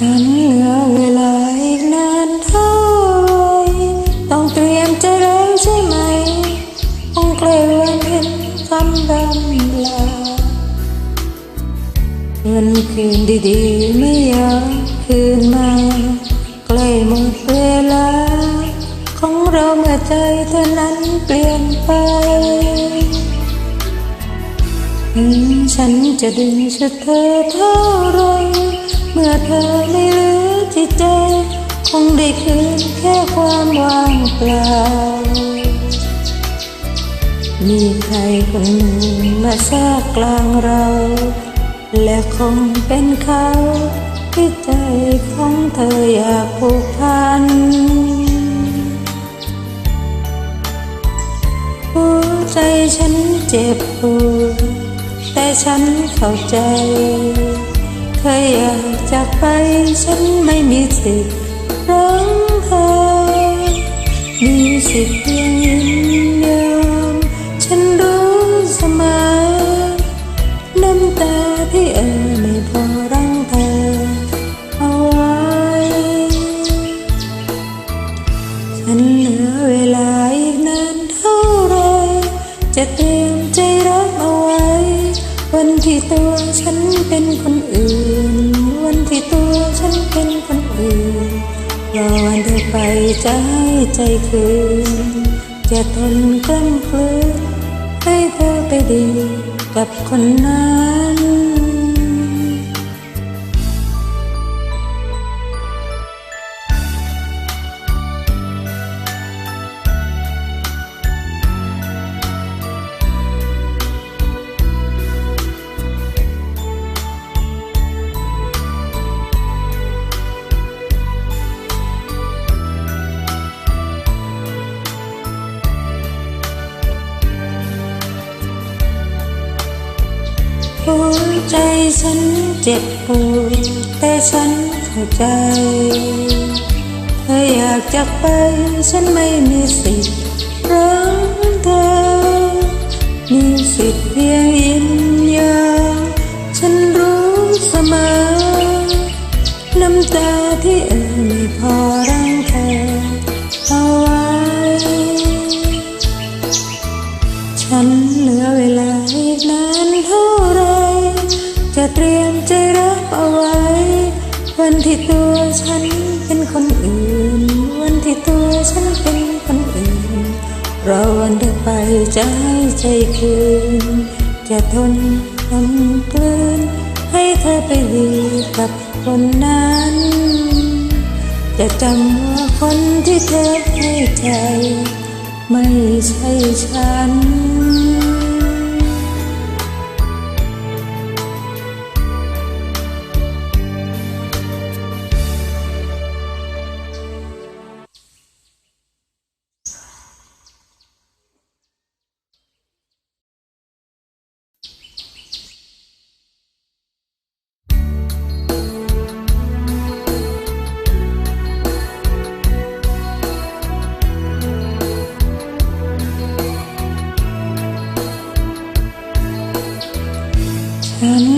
ฉันเหลือเวลาอีกนานเท่าไรต้องเตรียมใจแล้วใช่ไหมคงใกล้วันเห็นคำรำลาเงินคืนดีๆไม่อยากคืนมาใกล้หมดเวลา ของเราเมื่อใจเธอนั้นเปลี่ยนไปถึงฉันจะดึงชุดเธอเท่า งได้คืนแค่ความว่างเปล่า มีใครคนหนึ่งมาแทรกกลางเรา และคงเป็นเขาที่ใจของเธออยากผูกพันหัวใจฉันเจ็บปวดแต่ฉันเข้าใจ เคยอยากจากไปฉันไม่มีสิทธิ์ ร้องไห้มี รอวันเธอไปใจใจคืนจะทนกล้ำกลืนให้เธอไปดีกับคนนั้น หัวใจฉันเจ็บปวดแต่ฉันเข้าใจเธออยากจากไปฉันไม่มีสิทธิ์ร้องเธอ มีสิทธิ์เพียงยินยอมฉันรู้เสมอ น้ำตาที่เอ่ รียมใจรับเอาไว้ วันที่ตัวฉันเป็นคนอื่น วันที่ตัวฉันเป็นคนอื่นรอวันเธอไปใจใจคืน จะทนทนกลืน ให้เธอไปดีกับคนนั้น จะจำว่าคนที่เธอให้ใจ ไม่ใช่ฉัน ನಾನು